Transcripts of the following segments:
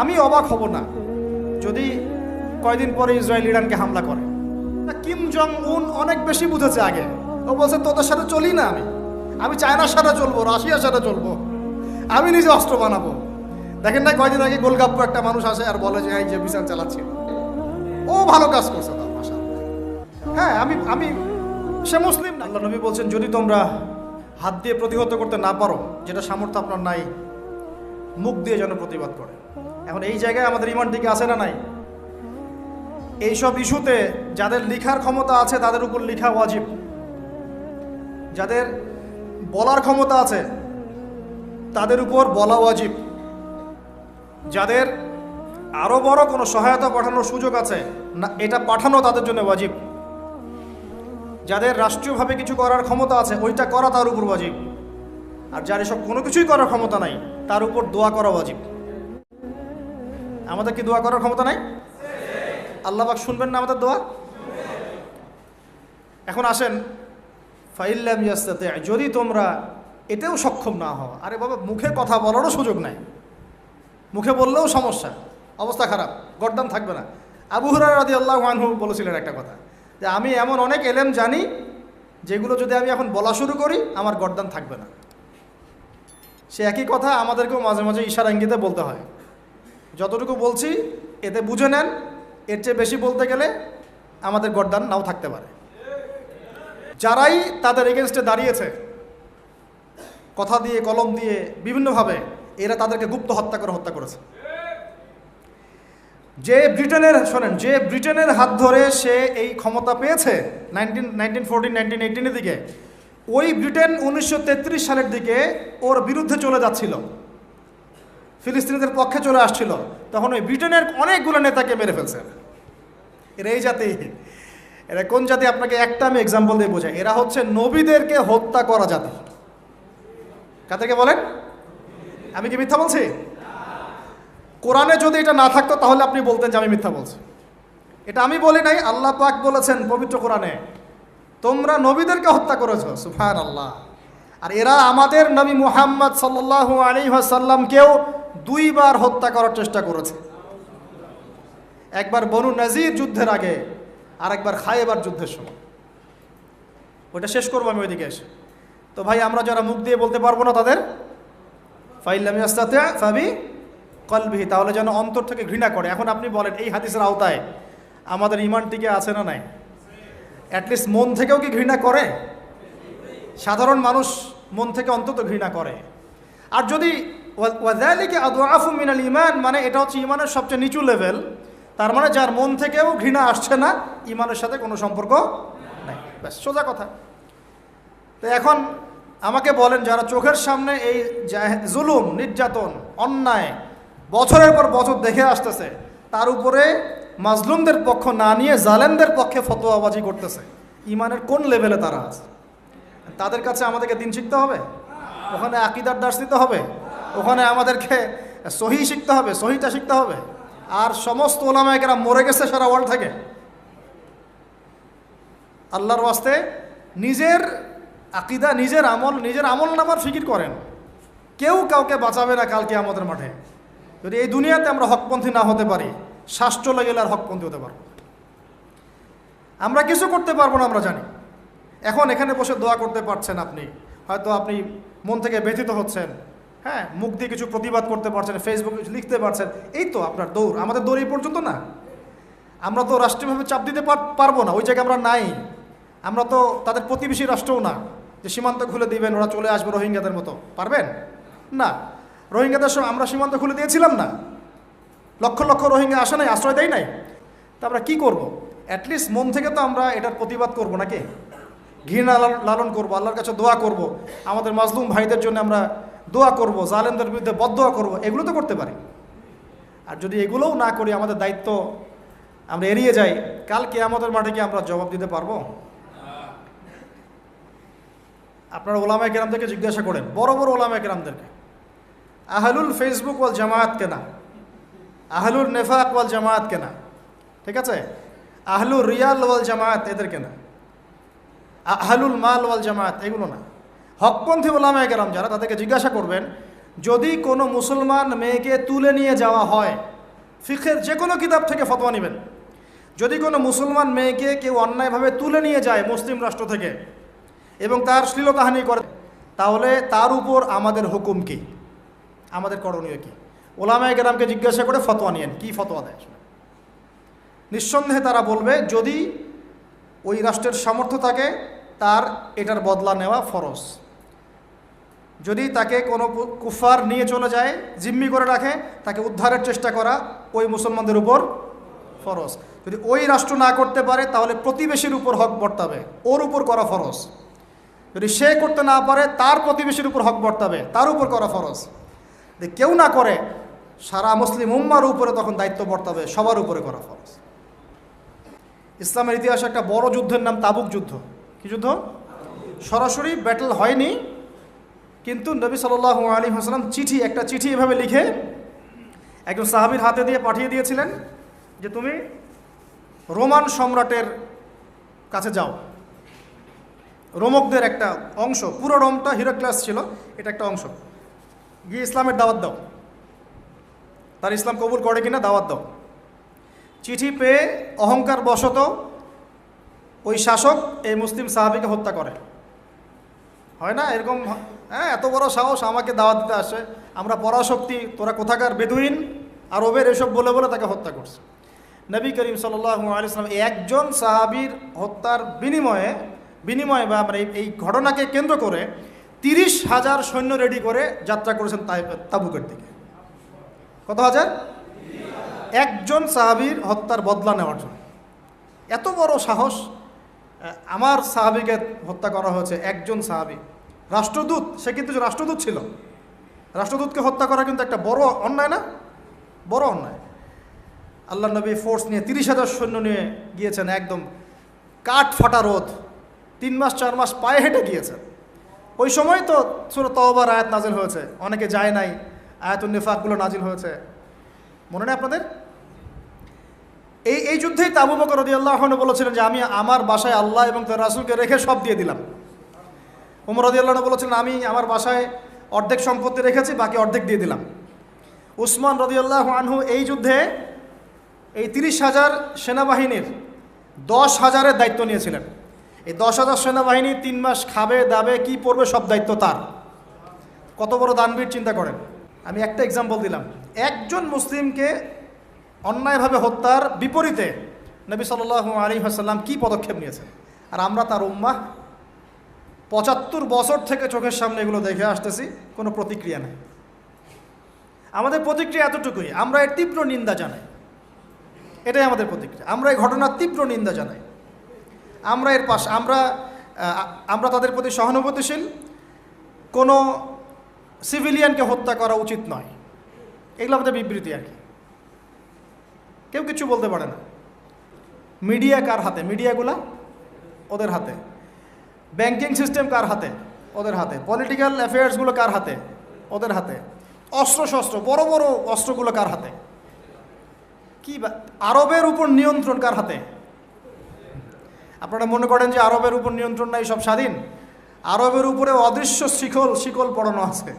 আমি অবাক হব না যদি কয়দিন পরে ইসরায়েল ইরানকে হামলা করে। কিম জং উন অনেক বেশি বুঝেছে আগে। ও বলছে, তোদের সাথে চলি না আমি। আমি চায়নার সাথে চলবো, রাশিয়ার সাথে চলবো। আমি নিজে অস্ত্র বানাবো। দেখেন না কয়দিন আগে গোলগাপ্পু একটা মানুষ আসে আর বলে যে এই যে বিচার চালাচ্ছি। ও ভালো কাজ করছে তার ভাষা হ্যাঁ আমি আমি, সে মুসলিম না। আল্লাহ নবী বলছেন, যদি তোমরা হাত দিয়ে প্রতিহত করতে না পারো, যেটা সামর্থ্য আপনার নাই, মুখ দিয়ে যেন প্রতিবাদ করে। এখন এই জায়গায় আমাদের ইমান টিকে আছে না নাই? এইসব ইস্যুতে যাদের লিখার ক্ষমতা আছে, তাদের উপর লিখা ওয়াজিব। যাদের বলার ক্ষমতা আছে, তাদের উপর বলা ওয়াজিব। যাদের আরও বড় কোনো সহায়তা পাঠানোর সুযোগ আছে, না, এটা পাঠানো তাদের জন্য ওয়াজিব। যাদের রাষ্ট্রীয়ভাবে কিছু করার ক্ষমতা আছে, ওইটা করা তার উপর ওয়াজিব। আর যার এসব কোনো কিছুই করার ক্ষমতা নাই, তার উপর দোয়া করা ওয়াজিব। আমাদের কি দোয়া করার ক্ষমতা নাই? আল্লাহ পাক শুনবেন না আমাদের দোয়া? এখন আসেন, ফাইল্লাম ইয়াস্তাতে, যদি তোমরা এতেও সক্ষম না হও, আরে বাবা, মুখে কথা বলারও সুযোগ নাই। মুখে বললেও সমস্যা, অবস্থা খারাপ, গরদান থাকবে না। আবু হুরার রাদি আল্লাহ আনহু বলেছিলেন একটা কথা, যে আমি এমন অনেক এলেম জানি, যেগুলো যদি আমি এখন বলা শুরু করি, আমার গরদান থাকবে না। সে একই কথা আমাদেরকেও মাঝে মাঝে ইশারা ইঙ্গিতে বলতে হয়। যতটুকু বলছি, এতে বুঝে নেন, এর চেয়ে বেশি বলতে গেলে আমাদের গরদান নাও থাকতে পারে। যারাই তাদের এগেনস্টে দাঁড়িয়েছে, কথা দিয়ে, কলম দিয়ে, বিভিন্নভাবে, এরা তাদেরকে গুপ্ত হত্যা করে হত্যা করেছে। যে ব্রিটেনের, শোনেন, যে ব্রিটেনের হাত ধরে সে এই ক্ষমতা পেয়েছে নাইনটিন নাইনটিন ফোরটিন নাইনটিন এইটিনের দিকে, ওই ব্রিটেন উনিশশো তেত্রিশ সালের দিকে ওর বিরুদ্ধে চলে যাচ্ছিল। ফিলিস্তিনিদের পক্ষে চলে আসছিল, তখন ওই ব্রিটেনের অনেকগুলো নেতাকে মেরে ফেলছে। এরা এই জাতি। এরা কোন জাতি? আপনাকে একটা আমি এক্সাম্পল দিয়ে বোঝাই। এরা হচ্ছে নবীদেরকে হত্যা করা জাতি। কাদেরকে বলেন? আমি কি মিথ্যা বলছি? কোরআনে যদি এটা না থাকতো, তাহলে আপনি বলতেন যে আমি মিথ্যা বলছি। এটা আমি বলি নাই, আল্লাহ পাক বলেছেন পবিত্র কোরআনে, তোমরা নবীদেরকে হত্যা করেছ। সুফান আল্লাহ আর এরা আমাদের নবী মুহাম্মদ সাল্লাহ আলী সাল্লামকেও দুইবার হত্যা করার চেষ্টা করেছে। একবার বনু নাজির যুদ্ধের আগে আর একবার খায়েবার যুদ্ধের সময়। ওইটা শেষ করব আমি ওইদিকে এসে। তো ভাই, আমরা যারা মুখ দিয়ে বলতে পারব না তাদের, ফাইল্লামি আস্তাতে ফাবি কলবিহি, তাহলে যেন অন্তর থেকে ঘৃণা করে। এখন আপনি বলেন, এই হাদিসের আওতায় আমাদের ইমানটিকে আছে না নাই? অ্যাটলিস্ট মন থেকেও কি ঘৃণা করে? সাধারণ মানুষ মন থেকে অন্তত ঘৃণা করে। আর যদি ওয়াদালিকে আদু মিনাল ইমান মানে এটা হচ্ছে ইমানের সবচেয়ে নিচু লেভেল তার মানে যার মন থেকেও ঘৃণা আসছে না ইমানের সাথে কোনো সম্পর্ক নাই। ব্যাস, সোজা কথা। তো এখন আমাকে বলেন, যারা চোখের সামনে এই জুলুম, নির্যাতন, অন্যায় বছরের পর বছর দেখে আসতেছে, তার উপরে মাজলুমদের পক্ষ না নিয়ে জালেমদের পক্ষে ফতোয়াবাজি করতেছে ইমানের কোন লেভেলে তারা আছে? তাদের কাছে আমাদেরকে দিন শিখতে হবে? ওখানে আকিদার দাস দিতে হবে? ওখানে আমাদেরকে সহি শিখতে হবে সহিটা শিখতে হবে। আর সমস্ত ওলামায়কেরা মরে গেছে সারা ওয়ার্ল্ড থেকে। আল্লাহর ওয়াস্তে নিজের আকিদা, নিজের আমল নিজের আমল নামার ফিকির করেন। কেউ কাউকে বাঁচাবে না কালকে আমাদের মাঠে। যদি এই দুনিয়াতে আমরা হকপন্থী না হতে পারি শ্বাস চলে গেলে আর হকপন্থী হতে পারব আমরা কিছু করতে পারব না, আমরা জানি। এখন এখানে বসে দোয়া করতে পারছেন আপনি। হয়তো আপনি মন থেকে ব্যথিত হচ্ছেন। হ্যাঁ মুখ দিয়ে কিছু প্রতিবাদ করতে পারছেন ফেসবুকে লিখতে পারছেন, এই তো আপনার দৌড়। আমাদের দৌড় এই পর্যন্ত না। আমরা তো রাষ্ট্রীয়ভাবে চাপ দিতে পার- পারব না, ওই জায়গায় আমরা নাই। আমরা তো তাদের প্রতিবেশী রাষ্ট্রও না। যে সীমান্ত খুলে দিবেন, ওরা চলে আসবে রোহিঙ্গাদের মতো। পারবেন? না। রোহিঙ্গাদের সময় আমরা সীমান্ত খুলে দিয়েছিলাম না। লক্ষ লক্ষ রোহিঙ্গা আসে নাই, আশ্রয় দেয় নাই। তা আমরা কী করব? অ্যাটলিস্ট মন থেকে তো আমরা এটার প্রতিবাদ করব নাকি? ঘৃণা লাল- লালন করব, আল্লাহর কাছে দোয়া করব। আমাদের মাজলুম ভাইদের জন্য আমরা দোয়া করব, জালেমদের বিরুদ্ধে বদোয়া করব, এগুলো তো করতে পারি। আর যদি এগুলোও না করি, আমাদের দায়িত্ব আমরা এড়িয়ে যাই কালকে আমাদের মাঠে কি আমরা জবাব দিতে পারব? আপনার ওলামায় কেরামদেরকে জিজ্ঞাসা করেন, বড় বড় ওলামায় কেরামদেরকে, আহলুল ফেসবুক ওয়াল জামায়াত কেনা? আহলুল নেফাক ওয়াল জামায়াত কেনা? ঠিক আছে? আহলুর রিয়াল ওয়াল জামায়াত এদের কেনা? আহলুল মাল ওয়াল জামায়াত, এগুলো না। হকপন্থী ওলামায় কেরাম যারা তাদেরকে জিজ্ঞাসা করবেন, যদি কোনো মুসলমান মেয়েকে তুলে নিয়ে যাওয়া হয়, ফিখের যে কোনো কিতাব থেকে ফতোয়া নেবেন। যদি কোনো মুসলমান মেয়েকে কেউ অন্যায়ভাবে তুলে নিয়ে যায় মুসলিম রাষ্ট্র থেকে এবং তার শ্লীলতাহানি করে, তাহলে তার উপর আমাদের হুকুম কি? আমাদের করণীয় কি? ওলামায় গ্রামকে জিজ্ঞাসা করে ফতোয়া নিয়েন। কি ফতোয়া দেয় নিঃসন্দেহে তারা বলবে, যদি ওই রাষ্ট্রের সামর্থ্য থাকে, তার এটার বদলা নেওয়া ফরজ। যদি তাকে কোনো কুফার নিয়ে চলে যায়, জিম্মি করে রাখে, তাকে উদ্ধারের চেষ্টা করা ওই মুসলমানদের উপর ফরজ। যদি ওই রাষ্ট্র না করতে পারে, তাহলে প্রতিবেশীর উপর হক বর্তাবে। ওর উপর করা ফরজ। যদি সে করতে না পারে, তার প্রতিবেশীর উপর হক বর্তাবে। তার উপর করা ফরজ। যদি কেউ না করে, সারা মুসলিম উম্মার উপরে তখন দায়িত্ব বর্তাবে, সবার উপরে করা ফরজ। ইসলামের ইতিহাসে একটা বড় যুদ্ধের নাম তাবুক যুদ্ধ। কি যুদ্ধ? সরাসরি ব্যাটেল হয়নি কিন্তু নবী সাল্লাহ আলী হাসলাম চিঠি, একটা চিঠি এভাবে লিখে একজন সাহাবির হাতে দিয়ে পাঠিয়ে দিয়েছিলেন যে, তুমি রোমান সম্রাটের কাছে যাও। রোমকদের একটা অংশ, পুরো রোমটা হিরোক্লাস ছিল, এটা একটা অংশ। গিয়ে ইসলামের দাওয়াত দাও। তার ইসলাম কবুল করে কিনা দাওয়াত দাও। চিঠি পেয়ে অহংকার বশত ওই শাসক এই মুসলিম সাহাবিকে হত্যা করে। হয় না? এরকম হ্যাঁ এত বড় সাহস আমাকে দাওয়া দিতে আসে। আমরা পরাশক্তি, তোরা কোথাকার বেদুইন? আর ওবের এসব বলে বলে তাকে হত্যা করছে। নবী করিম আলিয়াল্লাম একজন সাহাবির হত্যার বিনিময়ে বিনিময়ে বা আমরা এই- ঘটনাকে কেন্দ্র করে তিরিশ হাজার সৈন্য রেডি করে যাত্রা করেছেন তাবুকের দিকে। কত হাজার? একজন সাহাবির হত্যার বদলা নেওয়ার জন্য। এত বড় সাহস আমার সাহাবিকে হত্যা করা হয়েছে, একজন সাহাবি। রাষ্ট্রদূত, সে কিন্তু রাষ্ট্রদূত ছিল। রাষ্ট্রদূতকে হত্যা করা কিন্তু একটা বড় অন্যায় না? বড় অন্যায়। আল্লাহ নবী ফোর্স নিয়ে তিরিশ হাজার সৈন্য নিয়ে গিয়েছেন, একদম কাঠ ফাটা রোদ। তিন মাস, চার মাস পায়ে হেঁটে গিয়েছেন। ওই সময় তো সুর তওবার আয়াত নাজিল হয়েছে। অনেকে যায় নাই আয়াতুল নিফাকগুলো নাজিল হয়েছে। মনে নেই আপনাদের? এই এই যুদ্ধেই তাবু বকর রদি আল্লাহ বলেছিলেন যে, আমি আমার বাসায় আল্লাহ এবং তার রাসুলকে রেখে সব দিয়ে দিলাম। উমর রদি আল্লাহ বলেছিলেন, আমি আমার বাসায় অর্ধেক সম্পত্তি রেখেছি, বাকি অর্ধেক দিয়ে দিলাম। উসমান রদি আল্লাহ আনহু এই যুদ্ধে এই তিরিশ হাজার সেনাবাহিনীর দশ হাজারের দায়িত্ব নিয়েছিলেন। এই দশ হাজার সেনাবাহিনী তিন মাস খাবে, দাবে, কি পড়বে সব দায়িত্ব তার। কত বড় দানবীর চিন্তা করেন। আমি একটা এক্সাম্পল দিলাম। একজন মুসলিমকে অন্যায়ভাবে হত্যার বিপরীতে নবী সাল্লাহ আলী হাসাল্লাম কী পদক্ষেপ নিয়েছেন? আর আমরা তার উম্মাহ পঁচাত্তর বছর থেকে চোখের সামনে এগুলো দেখে আসতেছি, কোনো প্রতিক্রিয়া নেই। আমাদের প্রতিক্রিয়া এতটুকুই, আমরা এর তীব্র নিন্দা জানাই। এটাই আমাদের প্রতিক্রিয়া, আমরা এই ঘটনার তীব্র নিন্দা জানাই। আমরা এর পাশ, আমরা আমরা তাদের প্রতি সহানুভূতিশীল, কোনো সিভিলিয়ানকে হত্যা করা উচিত নয়। এগুলো আমাদের বিবৃতি আর কি। কেউ কিছু বলতে পারে না। মিডিয়া কার হাতে? মিডিয়াগুলা ওদের হাতে। ব্যাংকিং সিস্টেম কার হাতে? ওদের হাতে। পলিটিক্যাল অ্যাফেয়ার্সগুলো কার হাতে? ওদের হাতে। অস্ত্র শস্ত্র, বড় বড় অস্ত্রগুলো কার হাতে? কি আরবের উপর নিয়ন্ত্রণ কার হাতে? আপনারা মনে করেন যে আরবের উপর নিয়ন্ত্রণ নাই, সব স্বাধীন? আরবের উপরে অদৃশ্য শিকল শিকল পড়ানো আছে।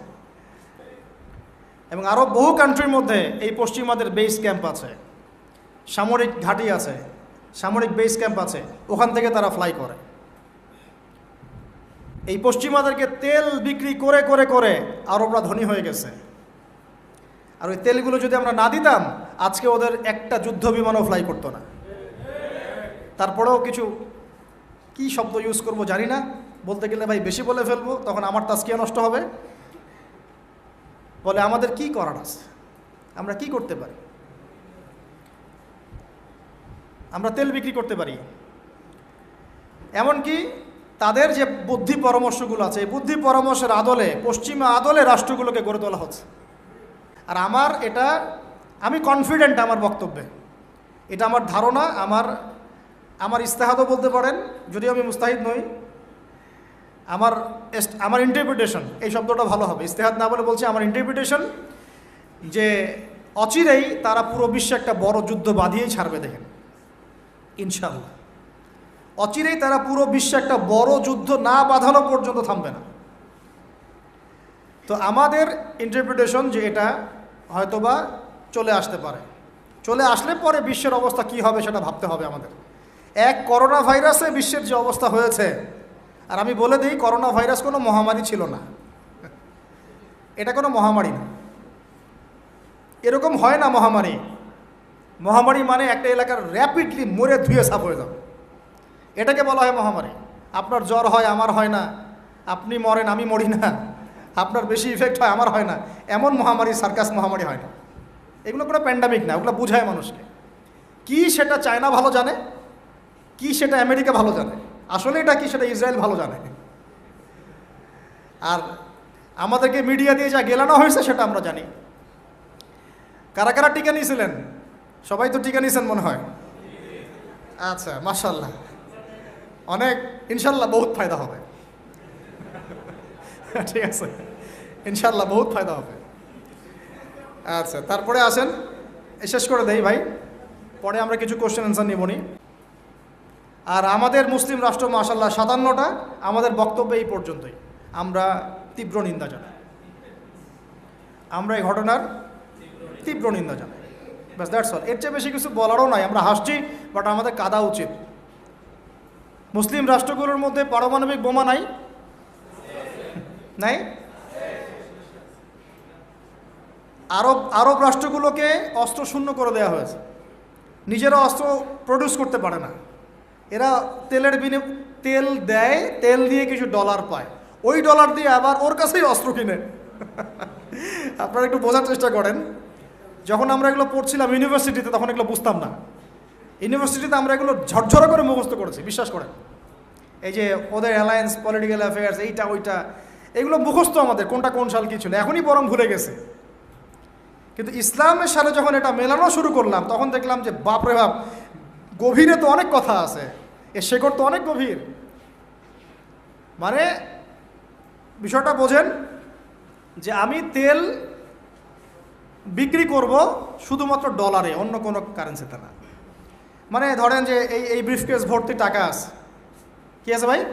এবং আরও বহু কান্ট্রির মধ্যে এই পশ্চিমাদের বেস ক্যাম্প আছে। সামরিক ঘাঁটি আছে। সামরিক বেস ক্যাম্প আছে। ওখান থেকে তারা ফ্লাই করে। এই পশ্চিমাদেরকে তেল বিক্রি করে করে করে আরবরা ধনী হয়ে গেছে। আর ওই তেলগুলো যদি আমরা না দিতাম, আজকে ওদের একটা যুদ্ধ বিমানও ফ্লাই করতো না। তারপরেও কিছু, কি শব্দ ইউজ করব জানি না। বলতে গেলে ভাই বেশি বলে ফেলব, তখন আমার তাস্কিয়া নষ্ট হবে। বলে, আমাদের কি করার আছে? আমরা কি করতে পারি? আমরা তেল বিক্রি করতে পারি। এমনকি তাদের যে বুদ্ধি পরামর্শগুলো আছে, এই বুদ্ধি পরামর্শের আদলে, পশ্চিমা আদলে রাষ্ট্রগুলোকে গড়ে তোলা হচ্ছে। আর আমার এটা, আমি কনফিডেন্ট আমার বক্তব্যে। এটা আমার ধারণা, আমার আমার ইস্তেহাদও বলতে পারেন, যদিও আমি মুস্তাহিদ নই। আমার আমার ইন্টারপ্রিটেশন এই শব্দটা ভালো হবে। ইস্তেহাদ না বলে বলছি, আমার ইন্টারপ্রিটেশন যে অচিরেই তারা পুরো বিশ্বে একটা বড় যুদ্ধ বাঁধিয়েই ছাড়বে দেখেন। ইনশাল্লাহ অচিরেই তারা পুরো বিশ্বে একটা বড় যুদ্ধ না বাঁধানো পর্যন্ত থামবে না। তো আমাদের ইন্টারপ্রিটেশন যে এটা হয়তোবা চলে আসতে পারে। চলে আসলে পরে বিশ্বের অবস্থা কি হবে সেটা ভাবতে হবে আমাদের। এক করোনা ভাইরাসে বিশ্বের যে অবস্থা হয়েছে, আর আমি বলে দিই করোনা ভাইরাস কোনো মহামারী ছিল না। এটা কোনো মহামারী না। এরকম হয় না মহামারী। মহামারী মানে একটা এলাকার র্যাপিডলি মরে ধুয়ে সাফ হয়ে যাবে এটাকে বলা হয় মহামারী। আপনার জ্বর হয়, আমার হয় না। আপনি মরেন, আমি মরি না। আপনার বেশি ইফেক্ট হয়, আমার হয় না। এমন মহামারী, সার্কাস মহামারী হয় না। এগুলো কোনো প্যান্ডামিক না, ওগুলো বুঝায় মানুষকে। কি সেটা চায়না ভালো জানে? কি সেটা আমেরিকা ভালো জানে? আসলে এটা কি সেটা ইসরায়েল ভালো জানে? আর আমাদেরকে মিডিয়া দিয়ে যা গেলানো হয়েছে, সেটা আমরা জানি। কারা কারা টিকা নিয়েছিলেন? সবাই তো টিকা নিয়েছেন মনে হয়। আচ্ছা মার্শাল্লাহ অনেক, ইনশাল্লাহ বহুত ফায়দা হবে। ঠিক আছে? ইনশাল্লাহ বহুত ফায়দা হবে। আচ্ছা তারপরে আসেন। শেষ করে দেই ভাই। পরে আমরা কিছু কোশ্চেন অ্যান্সার নিবনি আর আমাদের মুসলিম রাষ্ট্র মাসাল্লাহ সাতান্নটা, আমাদের বক্তব্য এই পর্যন্তই। আমরা তীব্র নিন্দা জানাই। আমরা এই ঘটনার তীব্র নিন্দা জানাই। ব্যাস দ্যাটস অল এর চেয়ে বেশি কিছু বলারও নাই। আমরা হাসছি বাট আমাদের কাদা উচিত। মুসলিম রাষ্ট্রগুলোর মধ্যে পারমাণবিক বোমা নাই? নাই? আরব আরব রাষ্ট্রগুলোকে অস্ত্র শূন্য করে দেওয়া হয়েছে। নিজেরা অস্ত্র প্রডিউস করতে পারে না। এরা তেলের বিনি, তেল দেয়, তেল দিয়ে কিছু ডলার পায়। ওই ডলার দিয়ে আবার ওর কাছেই অস্ত্র কিনে। আপনারা একটু বোঝার চেষ্টা করেন। যখন আমরা এগুলো পড়ছিলাম ইউনিভার্সিটিতে তখন এগুলো বুঝতাম না। ইউনিভার্সিটিতে আমরা এগুলো ঝরঝরা করে মুখস্থ করেছি, বিশ্বাস করেন। এই যে ওদের অ্যালায়েন্স পলিটিক্যাল অ্যাফেয়ার্স এইটা, ওইটা, এগুলো মুখস্থ আমাদের, কোনটা কোন সাল কি ছিল, এখনই বরং ভুলে গেছে। কিন্তু ইসলামের সাথে যখন এটা মেলানো শুরু করলাম, তখন দেখলাম যে বাপরে বাপ, গভীরে তো অনেক কথা আছে এর শেকড় তো অনেক গভীর। মানে বিষয়টা বোঝেন যে আমি তেল বিক্রি করব শুধুমাত্র ডলারে অন্য কোনো কারেন্সিতে না। মানে ধরেন যে এই এই ব্রিফকেস ভর্তি টাকা আছে। কি আছে ভাই?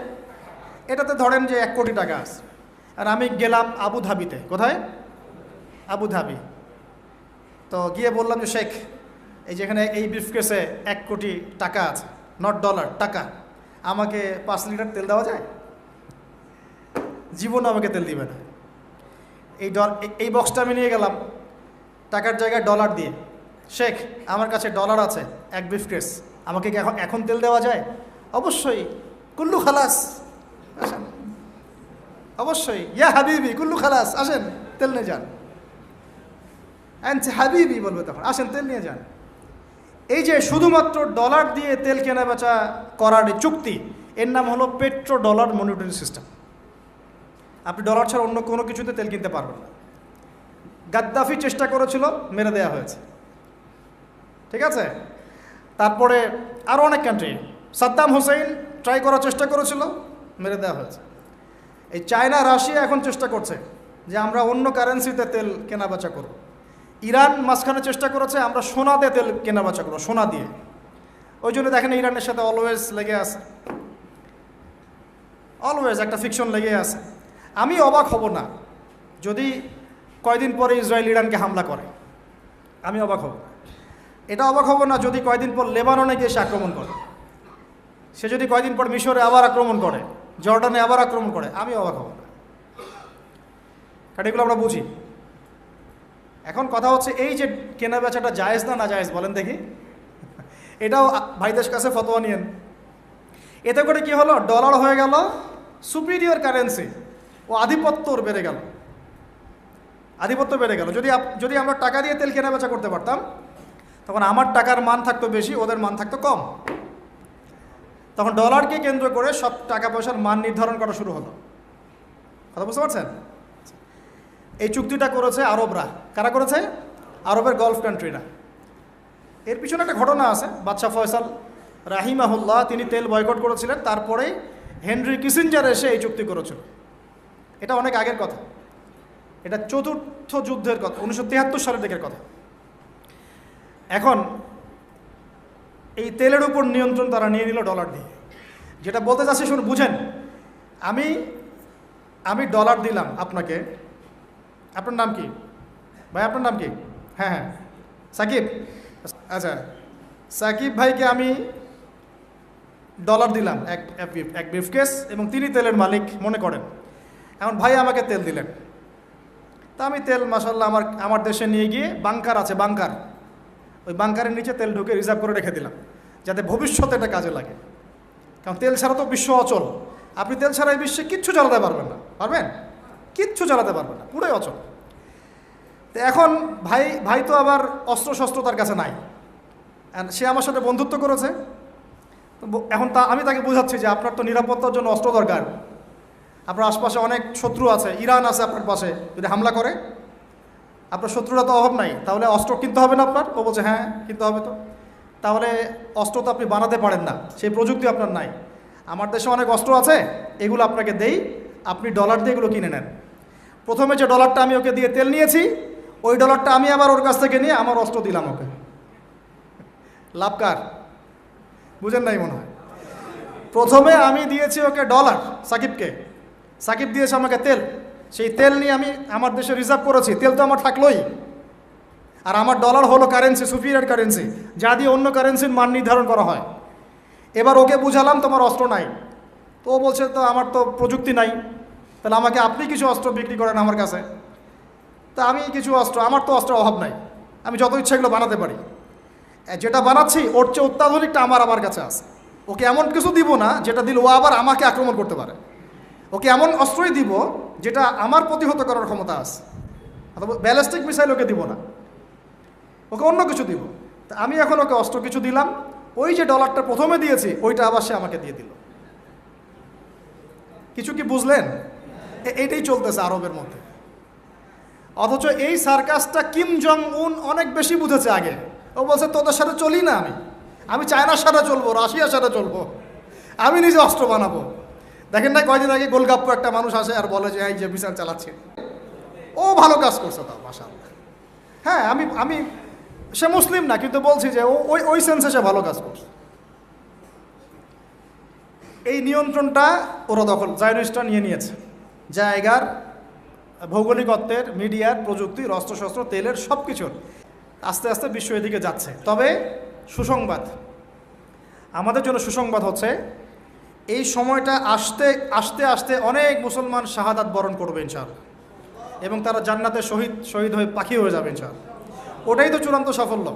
এটাতে ধরেন যে এক কোটি টাকা আছে। আর আমি গেলাম আবু ধাবিতে কোথায়? আবু ধাবি তো গিয়ে বললাম যে, শেখ, এই যেখানে এই ব্রিফকেসে এক কোটি টাকা আছে নট ডলার টাকা। আমাকে পাঁচ লিটার তেল দেওয়া যায়? জীবন আমাকে তেল দিবে না। এই ডল, এই বক্সটা আমি নিয়ে গেলাম। টাকার জায়গায় ডলার দিয়ে। শেখ, আমার কাছে ডলার আছে, এক ব্রিফকেস আমাকে কি এখন এখন তেল দেওয়া যায়? অবশ্যই। কুল্লু খালাস, আসেন। অবশ্যই। ইয়া হাবিবি, কুল্লু খালাস, আসেন, তেল নিয়ে যান। অ্যান্ড হাবিবি বলবে তখন, আসেন, তেল নিয়ে যান। এই যে শুধুমাত্র ডলার দিয়ে তেল কেনা বেচা করার চুক্তি, এর নাম হলো পেট্রো ডলার মনিটরিং সিস্টেম আপনি ডলার ছাড়া অন্য কোনো কিছুতে তেল কিনতে পারবেন না। গাদ্দাফি চেষ্টা করেছিল, মেরে দেওয়া হয়েছে। ঠিক আছে? তারপরে আরও অনেক কান্ট্রি সাদ্দাম হোসেন ট্রাই করার চেষ্টা করেছিল, মেরে দেওয়া হয়েছে। এই চায়না, রাশিয়া এখন চেষ্টা করছে যে আমরা অন্য কারেন্সিতে তেল কেনা বেচা করব। ইরান মাঝখানে চেষ্টা করেছে আমরা সোনা দিয়ে তেল কেনা বেচা করব, সোনা দিয়ে। ওই জন্য দেখেন ইরানের সাথে অলওয়েজ লেগে আছে। অলওয়েজ একটা ফিকশন লেগে আছে। আমি অবাক হব না যদি কয়দিন পরে ইসরায়েল ইরানকে হামলা করে। আমি অবাক হব না। এটা অবাক হব না যদি কয়দিন পর লেবাননে গিয়ে সে আক্রমণ করে। সে যদি কয়দিন পর মিশরে আবার আক্রমণ করে, জর্ডানে আবার আক্রমণ করে, আমি অবাক হব না। কারণ এগুলো আমরা বুঝি। এখন কথা হচ্ছে এই যে কেনা বেচাটা জায়েজ না না জায়েজ, বলেন দেখি। এটাও ভাইদের কাছে ফতোয়া নিয়েন এতে করে কি হলো? ডলার হয়ে গেল সুপিরিয়র কারেন্সি ও আধিপত্য ওর বেড়ে গেল। আধিপত্য বেড়ে গেল। যদি যদি আমরা টাকা দিয়ে তেল কেনা বেচা করতে পারতাম তখন আমার টাকার মান থাকতো বেশি, ওদের মান থাকতো কম। তখন ডলারকে কেন্দ্র করে সব টাকা পয়সার মান নির্ধারণ করা শুরু হলো। কথা বুঝতে পারছেন? এই চুক্তিটা করেছে আরবরা। কারা করেছে? আরবের গলফ কান্ট্রিরা এর পিছনে একটা ঘটনা আছে, বাদশাহ ফয়সাল রাহিমাহুল্লাহ, তিনি তেল বয়কট করেছিলেন, তারপরে হেনরি কিসিঞ্জার এসে এই চুক্তি করেছিল। এটা অনেক আগের কথা। এটা চতুর্থ যুদ্ধের কথা, উনিশশো তিয়াত্তর সালের দিকের কথা। এখন এই তেলের উপর নিয়ন্ত্রণ তারা নিয়ে নিল ডলার দিয়ে। যেটা বলতে চাচ্ছি শুনুন, বুঝেন, আমি আমি ডলার দিলাম আপনাকে। আপনার নাম কি? ভাই, আপনার নাম কি? হ্যাঁ হ্যাঁ। সাকিব? আচ্ছা সাকিব ভাইকে আমি ডলার দিলাম এক এক ব্রিফকেস এবং তিনি তেলের মালিক মনে করেন। এখন ভাই আমাকে তেল দিলেন। তা আমি তেল মাসাল্লাহ আমার আমার দেশে নিয়ে গিয়ে বাংকার আছে বাংকার ওই বাংকারের নিচে তেল ঢুকে রিজার্ভ করে রেখে দিলাম, যাতে ভবিষ্যতে এটা কাজে লাগে। কারণ তেল ছাড়া তো বিশ্ব অচল। আপনি তেল ছাড়া এই বিশ্বে কিচ্ছু চালাতে পারবেন না। পারবেন? কিচ্ছু চালাতে পারবেন না। পুরোই অচল। তো এখন ভাই ভাই তো আবার অস্ত্র শস্ত্র তার কাছে নাই। সে আমার সাথে বন্ধুত্ব করেছে। এখন তা আমি তাকে বোঝাচ্ছি যে আপনার তো নিরাপত্তার জন্য অস্ত্র দরকার। আপনার আশপাশে অনেক শত্রু আছে। ইরান আছে আপনার পাশে। যদি হামলা করে আপনার শত্রুরা তো অভাব নাই। তাহলে অস্ত্র কিনতে হবে না আপনার? ও বলছে হ্যাঁ কিনতে হবে তো। তাহলে অস্ত্র তো আপনি বানাতে পারেন না। সেই প্রযুক্তি আপনার নাই। আমার দেশে অনেক অস্ত্র আছে, এগুলো আপনাকে দেই। আপনি ডলার দিয়ে এগুলো কিনে নেন। প্রথমে যে ডলারটা আমি ওকে দিয়ে তেল নিয়েছি, ওই ডলারটা আমি আবার ওর কাছ থেকে নিয়ে আমার অস্ত্র দিলাম ওকে। লাভ কার? বুঝেন নাই মনে হয়। প্রথমে আমি দিয়েছি ওকে ডলার সাকিবকে। সাকিব দিয়েছে আমাকে তেল। সেই তেল নিয়ে আমি আমার দেশে রিজার্ভ করেছি, তেল তো আমার থাকলোই। আর আমার ডলার হলো কারেন্সি সুপিরিয়ার কারেন্সি যা দিয়ে অন্য কারেন্সির মান নির্ধারণ করা হয়। এবার ওকে বুঝালাম, তোমার অস্ত্র নাই। তো ও বলছে, তো আমার তো প্রযুক্তি নাই। তাহলে আমাকে আপনি কিছু অস্ত্র বিক্রি করেন আমার কাছে। তা আমি কিছু অস্ত্র, আমার তো অস্ত্রের অভাব নাই। আমি যত ইচ্ছা এগুলো বানাতে পারি। যেটা বানাচ্ছি, ওর চেয়ে অত্যাধুনিকটা আমার আমার কাছে আছে। ওকে এমন কিছু দিব না, যেটা দিল ও আবার আমাকে আক্রমণ করতে পারে। ওকে এমন অস্ত্রই দিব যেটা আমার প্রতিহত করার ক্ষমতা আছে। অথবা ব্যালিস্টিক মিসাইল ওকে দিব না। ওকে অন্য কিছু দিব। তা আমি এখন ওকে অস্ত্র কিছু দিলাম। ওই যে ডলারটা প্রথমে দিয়েছি, ওইটা আবার সে আমাকে দিয়ে দিল। কিছু কি বুঝলেন? এ- এইটাই চলতেছে আরবের মধ্যে। অথচ এই সার্কাসটা কিম জং উন অনেক বেশি বুঝেছে আগে। ও বলছে, তোদের সাথে চলি না আমি। আমি চায়নার সাথে চলবো, রাশিয়ার সাথে চলবো। আমি নিজে অস্ত্র বানাবো। দেখেন না, কয়দিন আগে গোলগাপ্পু একটা মানুষ আসে আর বলে যে, এই যে বিচার চালাচ্ছে। ও ভালো কাজ করছে তাও মাসা হ্যাঁ আমি আমি, সে মুসলিম না, কিন্তু বলছি যে, ও, ওই ওই সেন্সে সে ভালো কাজ করছে। এই নিয়ন্ত্রণটা ওরা দখল জায়নিস্টরা নিয়ে নিয়েছে। জায়গার, ভৌগোলিকত্বের, মিডিয়ার, প্রযুক্তি অস্ত্রশস্ত্র তেলের সব কিছুর আস্তে আস্তে বিশ্ব এদিকে যাচ্ছে। তবে সুসংবাদ, আমাদের জন্য সুসংবাদ হচ্ছে এই সময়টা আসতে আসতে আসতে অনেক মুসলমান শাহাদাত বরণ করবেন স্যার এবং তারা জান্নাতে শহীদ শহীদ হয়ে পাখি হয়ে যাবেন স্যার ওটাই তো চূড়ান্ত সাফল্য।